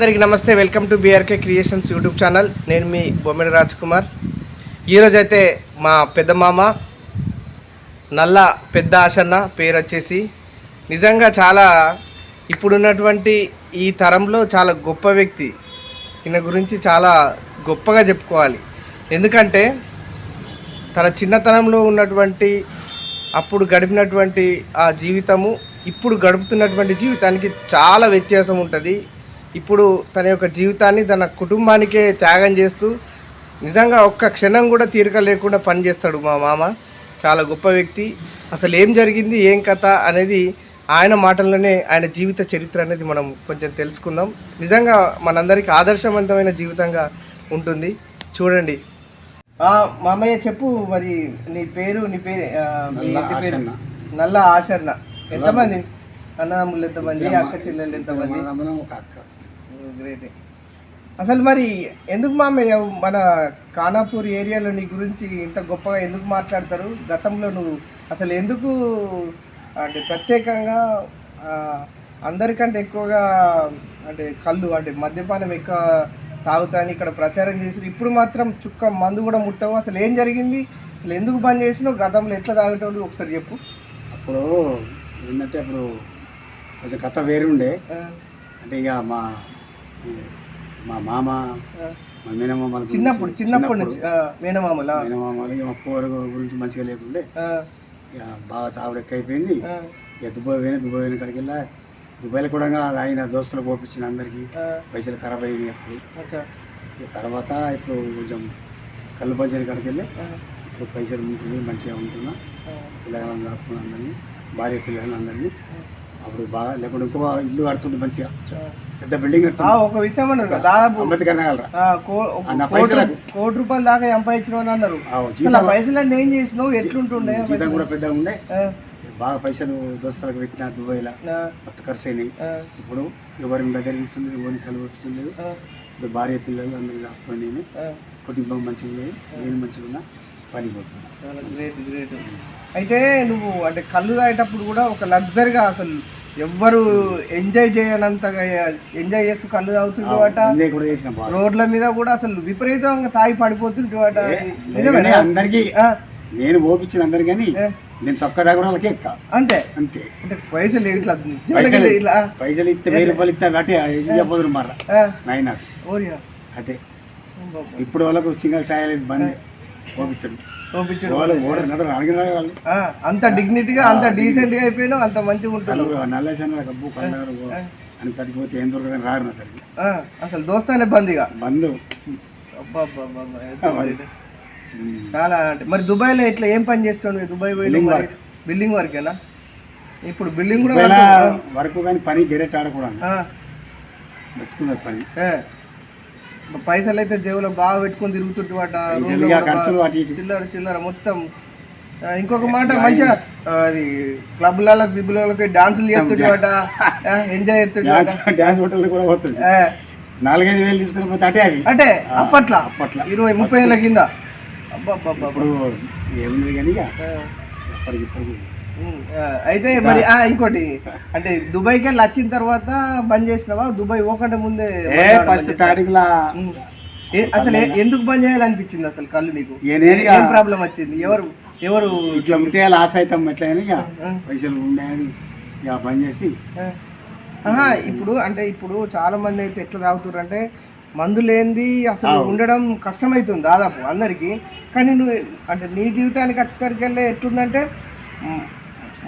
అందరికీ నమస్తే. Welcome to BRK creations YouTube channel. నేను మీ బొమ్మిడి రాజ్ కుమార్ ఈరోజైతే అయితే మా పెద్ద మామ నల్ల పెద్ద ఆశన్న పేరు వచ్చేసి నిజంగా చాలా ఇప్పుడున్నటువంటి ఈ తరంలో చాలా గొప్ప వ్యక్తి. ఈయన గురించి చాలా గొప్పగా చెప్పుకోవాలి. ఎందుకంటే తన చిన్నతనంలో ఉన్నటువంటి అప్పుడు గడిపినటువంటి ఆ జీవితము ఇప్పుడు గడుపుతున్నటువంటి జీవితానికి చాలా వ్యత్యాసం ఉంటుంది. ఇప్పుడు తన యొక్క జీవితాన్ని తన కుటుంబానికే త్యాగం చేస్తూ నిజంగా ఒక్క క్షణం కూడా తీరిక లేకుండా పనిచేస్తాడు మా మామ. చాలా గొప్ప వ్యక్తి. అసలు ఏం జరిగింది ఏం కథ అనేది ఆయన మాటల్లోనే ఆయన జీవిత చరిత్ర అనేది మనం కొంచెం తెలుసుకుందాం. నిజంగా మనందరికీ ఆదర్శవంతమైన జీవితంగా ఉంటుంది. చూడండి. మామయ్య చెప్పు మరి నీ పేరు నీ పేరు నల్ల ఆశన్న. ఎంతమంది? అన్నదమ్ములు ఎంతమంది? అక్క చెల్లెలు ఎంతమంది? అక్క. గ్రేట్ అసలు మరి ఎందుకు మామయ్య మన ఖానాపూర్ ఏరియాలో నీ గురించి ఇంత గొప్పగా ఎందుకు మాట్లాడతారు? గతంలో నువ్వు అసలు ఎందుకు అంటే ప్రత్యేకంగా అందరికంటే ఎక్కువగా అంటే కళ్ళు అంటే మద్యపానం ఎక్కువ తాగుతాని ఇక్కడ ప్రచారం చేసి ఇప్పుడు మాత్రం చుక్క మందు కూడా ముట్టవు. అసలు ఏం జరిగింది? అసలు ఎందుకు బంద్ చేసినావు? గతంలో ఎట్లా తాగేటోళ్ళు? ఒకసారి చెప్పు. అప్పుడు ఏంటంటే అప్పుడు కొంచెం కథ వేరు ఉండే ఆ, అంటే ఇక మా మా మామ. మా మేనమామ చిన్నప్పుడు చిన్నప్పటి నుంచి మేనమామలా? మా పోరు గురించి మంచిగా లేకుండే. ఇక బాగా తాగుడు ఎక్కువైపోయింది ఆ, ఇక దుబాయ్ పోయినా దుబాయ్ పోయిన కాడికి వెళ్ళా దుబాయ్లో కూడా ఆయన దోస్తులు పోపించిన అందరికీ పైసలు ఖరాబ్ అయినాయి అప్పుడు. ఇక తర్వాత ఇప్పుడు కొంచెం కళ్ళు పంచిన కాడికి వెళ్ళి ఇప్పుడు పైసలు ఉంటుంది మంచిగా ఉంటున్నా. దాస్తున్నా అందరినీ భార్య ఆ. అప్పుడు బాగా లేకుంటే ఇంకో ఇల్లు కడుతుండే మంచిగా. పెద్ద బిల్డింగ్ కడుతుండే ఒక విషయం అన్నారు దాదాపు కోటి రూపాయల దాకా సంపాదించిన అన్నారు. జీతం పైసలన్నీ ఏం చేసినావు? ఎట్లుంటుండే జీతం పైసలు? కూడా పెద్దగా ఉండే. బాగా పైసలు దోస్తులకు పెట్టిన దుబాయ్లో. మొత్తం ఖర్చు అయినాయి. ఇప్పుడు ఎవరిని దగ్గర తీసుకుంది ఎవరిని కలవచ్చులేదు ఇప్పుడు భార్య పిల్లలు అందరినీ దాపుతాను నేను. కుటుంబం మంచిగా ఉండేది నేను మంచిగా ఉన్నా పని పోతున్నా చాలా గ్రేట్ గ్రేట్. అయితే నువ్వు అంటే కళ్ళు తాగేటప్పుడు కూడా ఒక లగ్జరీగా అసలు ఎవ్వరు ఎంజాయ్ చేయనంతగా ఎంజాయ్ చేస్తూ కళ్ళు బాగా. రోడ్ల మీద కూడా అసలు విపరీతంగా తాగి లేకనే నిజమేనా? అందరికీ నేను ఓపించిన అందరు కానీ నేను తక్కువ దాకా వాళ్ళకి ఎక్క. అంతే? అంతే. అంటే పైసలు ఇట్లా పైసలు ఇస్తే వెయ్యి రూపాయలు ఇస్తే అటే ఇవ్వబోదురు మర్ర. నాయన. అటే ఇప్పుడు వాళ్ళకు సింగల్ సాయలేదు బంద్. అంత డిగ్నిటీగా అంత డీసెంట్గా అయిపోయినావు అంత మంచిగా ఉంటాను అని తడిపోతే ఏం దొరకదని రారు నా తడికి అసలు దోస్తానే బందిగా. బంధు. చాలా అంటే మరి దుబాయ్లో ఇట్లా ఏం పని చేస్తాడు దుబాయ్ Building work. బిల్డింగ్ వర్కేనా? ఇప్పుడు బిల్డింగ్ కూడా వరకు కానీ పని గెరెట్ ఆడకూడదు. మెచ్చుకున్నారు పని. పైసలు అయితే జేబులో బాగా పెట్టుకొని అటు ఇటు. చిల్లర చిల్లర మొత్తం. ఇంకొక మాట మంచిగా అది క్లబ్లలో బిబ్బులకి డాన్సులు చేస్తుంటావట ఎంజాయ్ చేస్తుంటావట డ్యాన్స్ డ్యాన్స్ హోటల్ కూడా పోతుంది ఏ, నాలుగైదు వేలు తీసుకుని పోతే అటే అవి అంటే అప్పట్లో. అప్పట్లో. ఇరవై ముప్పై ఏళ్ళ కింద. అబ్బా. ఇప్పుడు ఏముంది కానీ ఇప్పటికి ఆ, అయితే మరి ఆ, ఇంకోటి అంటే దుబాయ్కి వెళ్ళి వచ్చిన తర్వాత బంద్ చేసినావా? దుబాయ్ పోకంటే ముందే ఫస్ట్ స్టార్టింగ్ లా. అసలు ఎందుకు బంద్ చేయాలనిపించింది అసలు కళ్ళు నీకు? ఏ ప్రాబ్లం వచ్చింది? ఎవరు ఎవరు ఇట్లా ఉంటే లాస్ అవుతాం ఎట్లా ఇక పైసలు ఉన్నాయని ఇక బంద్ చేసి. ఇప్పుడు అంటే ఇప్పుడు చాలా మంది అయితే ఎట్లా తాగుతారు అంటే మందు లేనిది అసలు ఉండడం కష్టమవుతుంది దాదాపు అందరికీ. కానీ నువ్వు అంటే నీ జీవితానికి వచ్చేసరికి ఎట్లుందంటే మ్,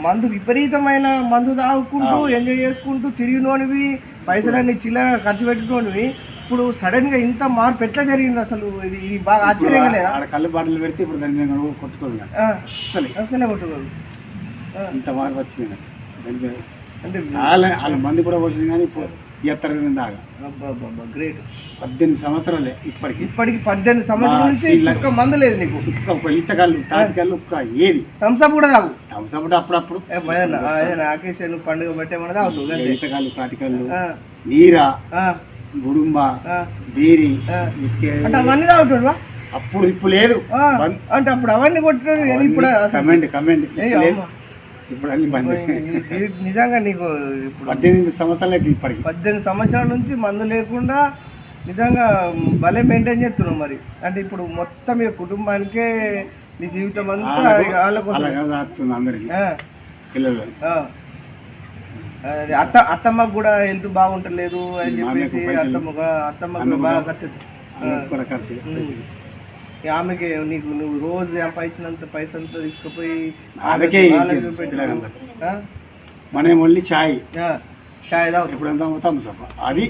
మందు విపరీతమైన మందు తాగుకుంటూ ఎంజాయ్ చేసుకుంటూ తిరిగినోనివి పైసలన్నీ చిల్లర ఖర్చు పెట్టుకోనివి ఇప్పుడు సడన్గా ఇంత మార్పు ఎట్లా జరిగింది అసలు? ఇది ఇది బాగా ఆశ్చర్యంగా లేదా? ఆడ కళ్ళు బాటలు పెడితే ఇప్పుడు దాని మీద కొట్టుకోదు అస్సలే. అసలే కొట్టుకోదు. అంత మార్పు వచ్చింది నాకు. దాని మీద అంటే వాళ్ళ మంది కూడా వచ్చింది కానీ ఇప్పుడు ఎత్తర దాకా. గ్రేట్. పద్దెనిమిది సంవత్సరాలే ఇప్పటికి. ఇప్పటికి పద్దెనిమిది సంవత్సరాల నుంచి ఒక్క మందు లేదు నీకు. ఒక్క ఒక ఈతకాళ్ళు తాటికాళ్ళు ఒక్క ఏది? థమ్స్అప్ కూడా తాగు. అప్పుడప్పుడు. ఏదైనా ఆ, ఏదైనా ఆకేషన్ పండుగ పెట్టేమన్నా తాగుతావు ఇక అంతే ఈతకాళ్ళు తాటికాళ్ళు ఆ, నీరా గుడుంబ. బీరి అవన్నీ అప్పుడు ఇప్పుడు లేదు. అంటే అప్పుడు అవన్నీ కొట్టినాడు ఇప్పుడు కమెంట్ కమెంట్. ఇప్పుడు అన్ని బంద్. నిజంగా నీకు ఇప్పుడు పద్దెనిమిది సంవత్సరాలు అయితే ఇప్పటికి. పద్దెనిమిది సంవత్సరాల నుంచి మందు లేకుండా నిజంగా భలే మెయింటైన్ చేస్తున్నావు మరి. అంటే ఇప్పుడు మొత్తం ఈ కుటుంబానికే నీ జీవితం అంతా వాళ్ళ కోసం అందరికి. పిల్లలు. అత్త అత్తమ్మకు కూడా హెల్త్ బాగుంటలేదు అని చెప్పేసి అత్తమ్మ అత్తమ్మకు బాగా ఖర్చు ఆమెకి నీకు నువ్వు రోజు సంపాదించినంత పైసలతో తీసుకుపోయి? మనం ఓన్లీ చాయ్ తాగుతావు ఎప్పుడంతా థమ్స్అప్ అది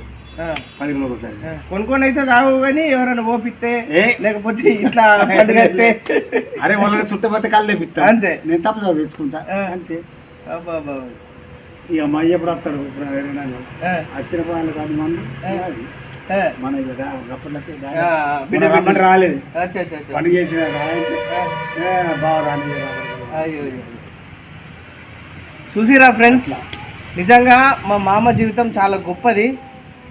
పది రోజులు ఒకసారి. కొనుక్కొని అయితే తాగు కానీ ఎవరైనా ఓపిస్తే లేకపోతే ఇట్లా పండుగ అరే వాళ్ళని చుట్టపోతే కాళ్ళు తెప్పిస్తా. అంతే. నేను తప్పదు తెచ్చుకుంటా. ఆ. అంతే. ఇక మా ఎప్పుడు వస్తాడు? వచ్చిన వాళ్ళకి అది మందు. అది. మన రమ్మని రాలేదు. పని చేసిన రా అంటే, ఆ, ఏ బావ రాని అయ్యో, అయ్యో. చూసిరా ఫ్రెండ్స్? నిజంగా మా మామ జీవితం చాలా గొప్పది.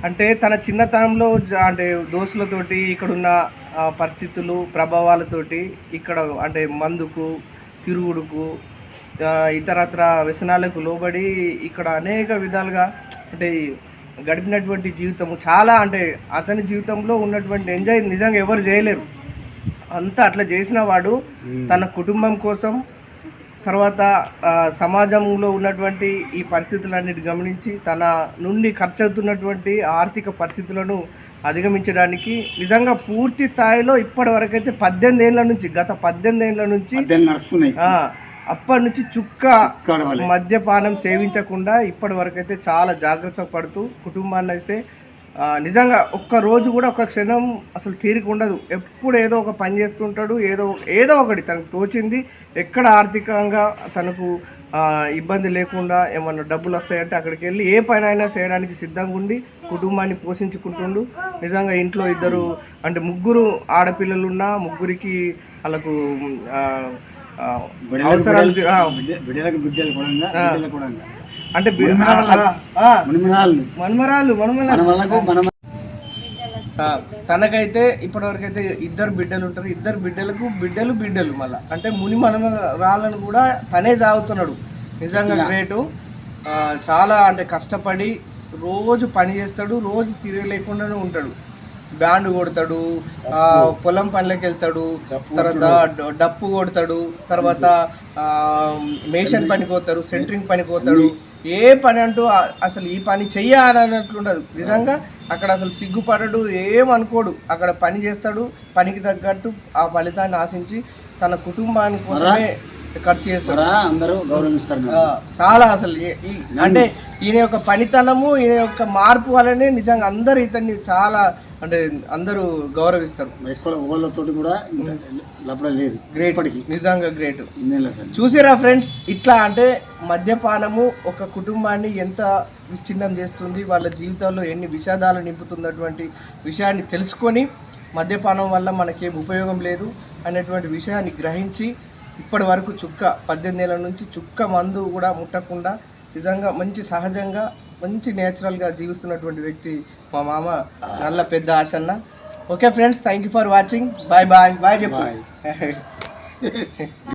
అంటే తన చిన్నతనంలో అంటే దోస్తులతోటి ఇక్కడున్న పరిస్థితులు ప్రభావాలతోటి ఇక్కడ అంటే మందుకు తిరుగుడుకు ఇతరత్ర వ్యసనాలకు లోబడి ఇక్కడ అనేక విధాలుగా అంటే గడిపినటువంటి జీవితము చాలా అంటే అతని జీవితంలో ఉన్నటువంటి ఎంజాయ్ నిజంగా ఎవరు చేయలేరు. అంతా అట్లా చేసిన వాడు తన కుటుంబం కోసం తర్వాత సమాజంలో ఉన్నటువంటి ఈ పరిస్థితులన్నిటి గమనించి తన నుండి ఖర్చు అవుతున్నటువంటి ఆర్థిక పరిస్థితులను అధిగమించడానికి నిజంగా పూర్తి స్థాయిలో ఇప్పటి వరకైతే పద్దెనిమిది ఏళ్ళ నుంచి గత పద్దెనిమిది ఏళ్ళ నుంచి అప్పటి నుంచి చుక్క. మద్యపానం సేవించకుండా ఇప్పటి వరకు అయితే చాలా జాగ్రత్త పడుతూ కుటుంబాన్ని అయితే నిజంగా ఒక్క రోజు కూడా ఒక క్షణం అసలు తీరిక ఉండదు. ఎప్పుడు ఏదో ఒక పని చేస్తుంటాడు ఏదో ఏదో ఒకటి తనకు తోచింది ఎక్కడ ఆర్థికంగా తనకు ఇబ్బంది లేకుండా ఏమన్నా డబ్బులు వస్తాయంటే అక్కడికి వెళ్ళి ఏ పని అయినా చేయడానికి సిద్ధంగా ఉండి కుటుంబాన్ని పోషించుకుంటుండు. నిజంగా ఇంట్లో ఇద్దరు అంటే ముగ్గురు ఆడపిల్లలు ఉన్నా ముగ్గురికి వాళ్ళకు అవసరాలు బిడ్డలకు బిడ్డలు కూడా అంటే మన్మరాలు మన మన్మరాలు తనకైతే ఇప్పటివరకైతే ఇద్దరు బిడ్డలు ఉంటారు. ఇద్దరు బిడ్డలకు బిడ్డలు బిడ్డలు మళ్ళీ. అంటే ముని మనమరాలను కూడా తనే సాగుతున్నాడు. నిజంగా గ్రేటు. ఆ, చాలా అంటే కష్టపడి రోజు పని చేస్తాడు. రోజు తిరగలేకుండానే ఉంటాడు. బ్యాండ్ కొడతాడు ఆ, పొలం పనులకు వెళ్తాడు తర్వాత డప్పు కొడతాడు తర్వాత ఆ, మేషన్ పనికి పోతాడు సెంటరింగ్ పనికి పోతాడు ఏ పని అంటూ అసలు ఈ పని చెయ్యాలన్నట్లు ఉండదు. నిజంగా అక్కడ అసలు సిగ్గుపడడు ఏమనుకోడు అక్కడ పని చేస్తాడు పనికి తగ్గట్టు ఆ ఫలితాన్ని ఆశించి తన కుటుంబాని కోసమే ఖర్చు చేస్తాడు కూడా అందరూ గౌరవిస్తారు చాలా అసలు అంటే ఈయన యొక్క పనితనము ఈయన యొక్క మార్పు వల్లనే నిజంగా అందరు ఇతన్ని చాలా అంటే అందరూ గౌరవిస్తారు. ఎక్కువ కూడా లపడ లేదు గ్రేట్ నిజంగా గ్రేట్ చూసిరా ఫ్రెండ్స్ ఇట్లా అంటే మద్యపానము ఒక కుటుంబాన్ని ఎంత విచ్ఛిన్నం చేస్తుంది వాళ్ళ జీవితాల్లో ఎన్ని విషాదాలు నింపుతున్నటువంటి విషయాన్ని తెలుసుకొని మద్యపానం వల్ల మనకేం ఉపయోగం లేదు అనేటువంటి విషయాన్ని గ్రహించి ఇప్పటి వరకు చుక్క పద్దెనిమిది ఏళ్ళ నుంచి చుక్క మందు కూడా ముట్టకుండా నిజంగా మంచి సహజంగా మంచి నేచురల్గా జీవిస్తున్నటువంటి వ్యక్తి మా మామ. నల్ల పెద్ద Ashanna. Okay friends thank you for watching bye bye bye చెప్పు.